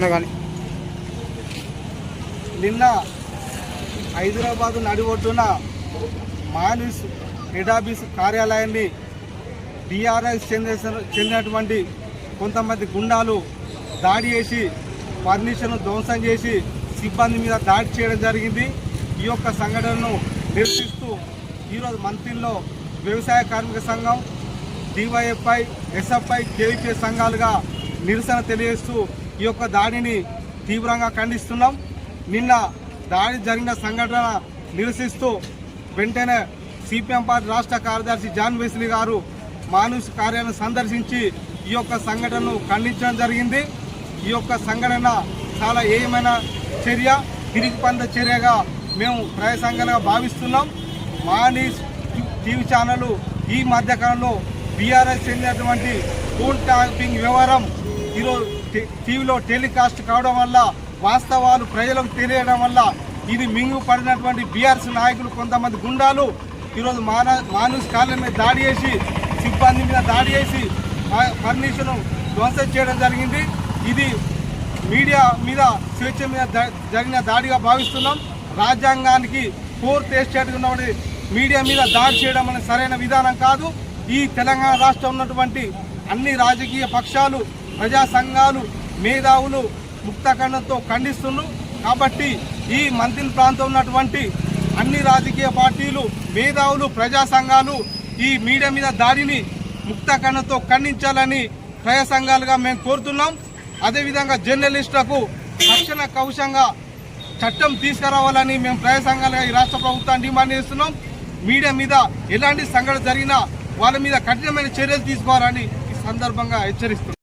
ఇట్లా కానీ. నిన్న హైదరాబాద్ నడిబొడ్డున మానిస్ హెడ్ ఆఫీస్ కార్యాలయాన్ని డిఆర్ఎస్ చెందిన చెందినటువంటి కొంతమంది గుండాలు దాడి చేసి ఫర్నిచర్ను ధ్వంసం చేసి సిబ్బంది మీద దాడి చేయడం జరిగింది. ఈ యొక్క సంఘటనను నిరసిస్తూ ఈరోజు మంత్రిలో వ్యవసాయ కార్మిక సంఘం డివైఎఫ్ఐ ఎస్ఎఫ్ఐ కేవీపీ సంఘాలుగా నిరసన తెలియజేస్తూ ఈ యొక్క దాడిని తీవ్రంగా ఖండిస్తున్నాం. నిన్న దాడి జరిగిన సంఘటన నిరసిస్తూ వెంటనే సిపిఎం పార్టీ రాష్ట్ర కార్యదర్శి జాన్ వెస్లీ గారు మానుష్ కార్యాలయం సందర్శించి ఈ యొక్క సంఘటనను ఖండించడం జరిగింది. ఈ యొక్క సంఘటన చాలా ఏయమైన చర్య తిరిగి పంద చర్యగా మేము ప్రజా భావిస్తున్నాం. మానీస్ టీవీ ఛానల్ ఈ మధ్యకాలంలో బీఆర్ఎస్ చెందినటువంటి ఫోన్ ట్యాపింగ్ వ్యవహారం ఈరోజు టీవీలో టెలికాస్ట్ కావడం వల్ల వాస్తవాలు ప్రజలకు తెలియడం వల్ల ఇది మింగు పడినటువంటి బీఆర్ఎస్ నాయకులు కొంతమంది గుండాలు. ఈరోజు మాన మానూస్ కాలనీ మీద దాడి చేసి సిబ్బంది మీద దాడి చేసి ఫర్నిచర్ను ధ్వంసం చేయడం జరిగింది. ఇది మీడియా మీద స్వేచ్ఛ మీద జరిగిన దాడిగా భావిస్తున్నాం. రాజ్యాంగానికి ఫోర్త్ ఎస్టేట్ ఉన్నటువంటి మీడియా మీద దాడి చేయడం అనేది సరైన విధానం కాదు. ఈ తెలంగాణ రాష్ట్రం ఉన్నటువంటి అన్ని రాజకీయ పక్షాలు ప్రజా సంఘాలు మేధావులు ముక్తఖండంతో ఖండిస్తున్నారు కాబట్టి ఈ మంత్రి ప్రాంతం ఉన్నటువంటి అన్ని రాజకీయ పార్టీలు మేధావులు ప్రజా సంఘాలు ఈ మీడియా మీద దాడిని ముక్తఖండంతో ఖండించాలని ప్రజా సంఘాలుగా మేము కోరుతున్నాం. అదేవిధంగా జర్నలిస్టులకు రక్షణ కౌశంగా చట్టం తీసుకురావాలని మేము ప్రజా సంఘాలుగా ఈ రాష్ట్ర ప్రభుత్వాన్ని డిమాండ్ చేస్తున్నాం. మీడియా మీద ఎలాంటి సంఘటన జరిగినా వాళ్ళ మీద కఠినమైన చర్యలు తీసుకోవాలని ఈ సందర్భంగా హెచ్చరిస్తున్నాం.